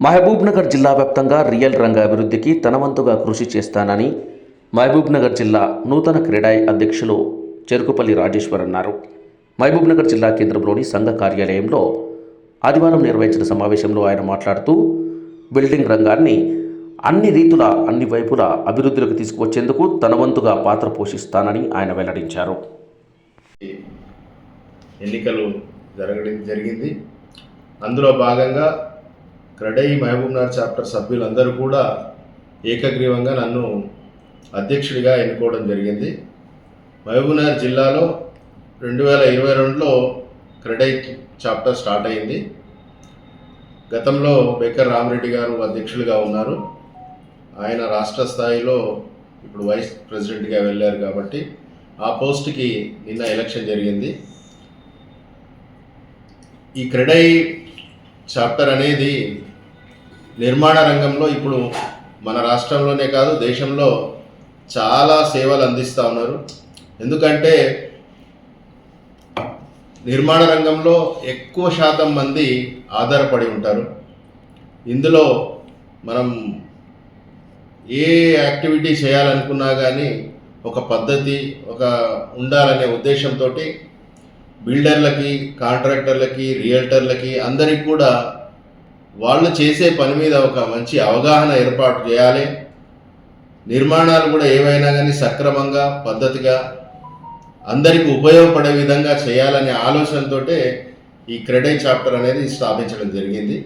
మహబూబ్నగర్ జిల్లా వ్యాప్తంగా రియల్ రంగ అభివృద్ధికి తనవంతుగా కృషి చేస్తానని మహబూబ్నగర్ జిల్లా నూతన క్రీడాయి అధ్యక్షులు చెరుకుపల్లి రాజేశ్వర్ అన్నారు. మహబూబ్నగర్ జిల్లా కేంద్రంలోని సంఘ కార్యాలయంలో ఆదివారం నిర్వహించిన సమావేశంలో ఆయన మాట్లాడుతూ బిల్డింగ్ రంగాన్ని అన్ని రీతుల అన్ని వైపుల అభివృద్ధిలోకి తీసుకువచ్చేందుకు తనవంతుగా పాత్ర పోషిస్తానని ఆయన వెల్లడించారు. ఎన్నికలు జరగడం జరిగింది. అందులో భాగంగా క్రడై మహబూబ్నగర్ చాప్టర్ సభ్యులందరూ కూడా ఏకగ్రీవంగా నన్ను అధ్యక్షుడిగా ఎన్నుకోవడం జరిగింది. మహబూబ్నగర్ జిల్లాలో రెండు వేల ఇరవై రెండులో క్రెడై చాప్టర్ స్టార్ట్ అయింది. గతంలో బేకర్ రామరెడ్డి గారు అధ్యక్షులుగా ఉన్నారు. ఆయన రాష్ట్ర స్థాయిలో ఇప్పుడు వైస్ ప్రెసిడెంట్గా వెళ్ళారు కాబట్టి ఆ పోస్ట్కి నిన్న ఎలక్షన్ జరిగింది. ఈ క్రెడై చాప్టర్ అనేది నిర్మాణ రంగంలో ఇప్పుడు మన రాష్ట్రంలోనే కాదు దేశంలో చాలా సేవలు అందిస్తూ ఉన్నారు. ఎందుకంటే నిర్మాణ రంగంలో ఎక్కువ శాతం మంది ఆధారపడి ఉంటారు. ఇందులో మనం ఏ యాక్టివిటీ చేయాలనుకున్నా కానీ ఒక పద్ధతి ఒక ఉండాలనే ఉద్దేశంతో బిల్డర్లకి కాంట్రాక్టర్లకి రియల్టర్లకి అందరికి కూడా వాళ్ళు చేసే పని మీద ఒక మంచి అవగాహన ఏర్పాటు చేయాలి. నిర్మాణాలు కూడా ఏవైనా కానీ సక్రమంగా పద్ధతిగా అందరికి ఉపయోగపడే విధంగా చేయాలనే ఆలోచనతో ఈ క్రెడై చాప్టర్ అనేది స్థాపించడం జరిగింది.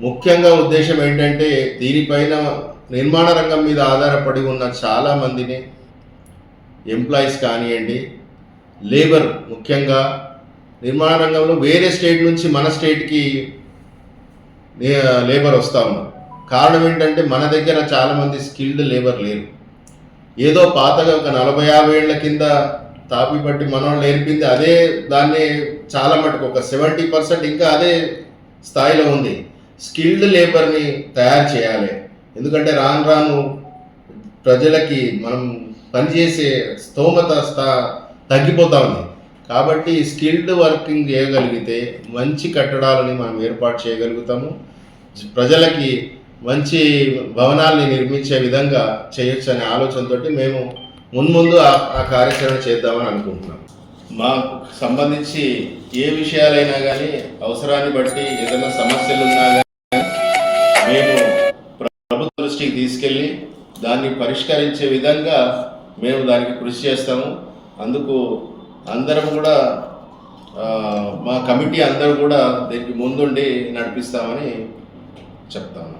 ముఖ్యంగా ఉద్దేశం ఏంటంటే దీనిపైన నిర్మాణ రంగం మీద ఆధారపడి ఉన్న చాలామందిని ఎంప్లాయీస్ కానివ్వండి లేబర్ ముఖ్యంగా నిర్మాణ రంగంలో వేరే స్టేట్ నుంచి మన స్టేట్కి లేబర్ వస్తూ ఉన్నారు. కారణం ఏంటంటే మన దగ్గర చాలామంది స్కిల్డ్ లేబర్ లేరు. ఏదో పాతగా ఒక నలభై యాభై ఏళ్ళ కింద తాపి పట్టి మనోళ్ళు నేర్పింది అదే దాన్ని చాలా మటుకు ఒక సెవెంటీ పర్సెంట్ ఇంకా అదే స్థాయిలో ఉంది. స్కిల్డ్ లేబర్ని తయారు చేయాలి. ఎందుకంటే రాను రాను ప్రజలకి మనం పనిచేసే స్తోమత స్థా తగ్గిపోతా ఉంది. కాబట్టి స్కిల్డ్ వర్కింగ్ చేయగలిగితే మంచి కట్టడాలని మనం ఏర్పాటు చేయగలుగుతాము. ప్రజలకి మంచి భవనాల్ని నిర్మించే విధంగా చేయొచ్చు అనే ఆలోచనతోటి మేము మున్ముందు ఆ ఆ కార్యాచరణ చేద్దామని అనుకుంటున్నాం. మాకు సంబంధించి ఏ విషయాలైనా కానీ అవసరాన్ని బట్టి ఏదైనా సమస్యలు ఉన్నా కానీ మేము దృష్టికి తీసుకెళ్ళి దాన్ని పరిష్కరించే విధంగా మేము దానికి కృషి చేస్తాము. అందుకు అందరం కూడా మా కమిటీ అందరూ కూడా దీనికి ముందుండి నడిపిస్తామని చెప్తాము